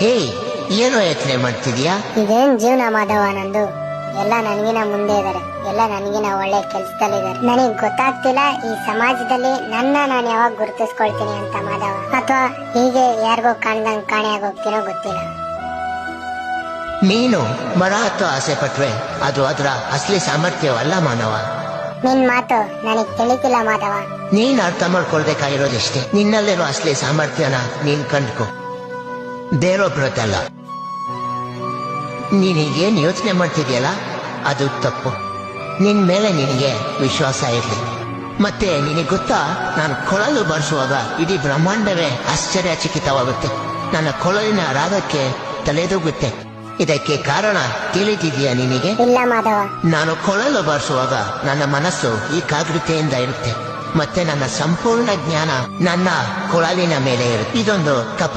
ಹೇ ಏನು ಯೋಚನೆ ಮಾಡ್ತಿದ್ಯಾ? ಇದೇನ್ ಜೀವನ ಮಾಧವ ನಂದು. ಎಲ್ಲ ನನಗಿನ ಮುಂದೆ ಇದಾರೆ ಎಲ್ಲ ನನಗಿನ ಒಳ್ಳೆ ಕೆಲ್ಸದಲ್ಲಿದ್ದಾರೆ ನನಗೆ ಗೊತ್ತಾಗ್ತಿಲ್ಲ ಈ ಸಮಾಜದಲ್ಲಿ ನನ್ನ ನಾನು ಯಾವಾಗ ಗುರುತಿಸ್ಕೊಳ್ತೀನಿ ಅಂತ ಮಾಧವ. ಅಥವಾ ಹೀಗೆ ಯಾರಿಗೋ ಕಾಣ್ದಂಗ್ ಕಾಣೆ ಆಗೋಗ್ತೀನೋ ಗೊತ್ತಿಲ್ಲ. ನೀನು ಮರ ಹತ್ತು ಆಸೆ ಪಟ್ವೆ. ಅದು ಅದರ ಅಸಲಿ ಸಾಮರ್ಥ್ಯವಲ್ಲ ಮಾನವ. ನಿನ್ ಮಾತು ನನಗೆ ತಿಳಿತಿಲ್ಲ ಮಾಧವ. ನೀನ್ ಅರ್ಥ ಮಾಡ್ಕೊಳ್ಬೇಕಾಗಿರೋದಿಷ್ಟೇ. ನಿನ್ನಲ್ಲಿರೋ ಅಸಲಿ ಸಾಮರ್ಥ್ಯನ ನೀನ್ ಕಂಡ್ಕೊ. ಬೇರೊಬ್ರದ್ದಲ್ಲ ನೀನೇನು ಯೋಚನೆ ಮಾಡ್ತಿದ್ಯಲ್ಲ? ಅದು ತಪ್ಪು. ನಿನ್ ಮೇಲೆ ನಿನಗೆ ವಿಶ್ವಾಸ ಇರಲಿ. ಮತ್ತೆ ನಿನಗೆ ಗೊತ್ತಾ? ನಾನು ಕೊಳಲು ಬಾರಿಸುವಾಗ ಇಡೀ ಬ್ರಹ್ಮಾಂಡವೇ ಆಶ್ಚರ್ಯಚಕಿತವಾಗುತ್ತೆ. ನನ್ನ ಕೊಳಲಿನ ರಾಗಕ್ಕೆ ತಲೆದೂಗುತ್ತೆ. ಇದಕ್ಕೆ ಕಾರಣ ತಿಳಿದಿದೆಯಾ ನಿನಗೆ? ನಾನು ಕೊಳಲು ಬಾರಿಸುವಾಗ ನನ್ನ ಮನಸ್ಸು ಏಕಾಗ್ರತೆಯಿಂದ ಇರುತ್ತೆ. ಮತ್ತೆ ನನ್ನ ಸಂಪೂರ್ಣ ಜ್ಞಾನ ನನ್ನ ಕೊಳಲಿನ ಮೇಲೆ ಇರುತ್ತೆ. ಇದೊಂದು ಕಪ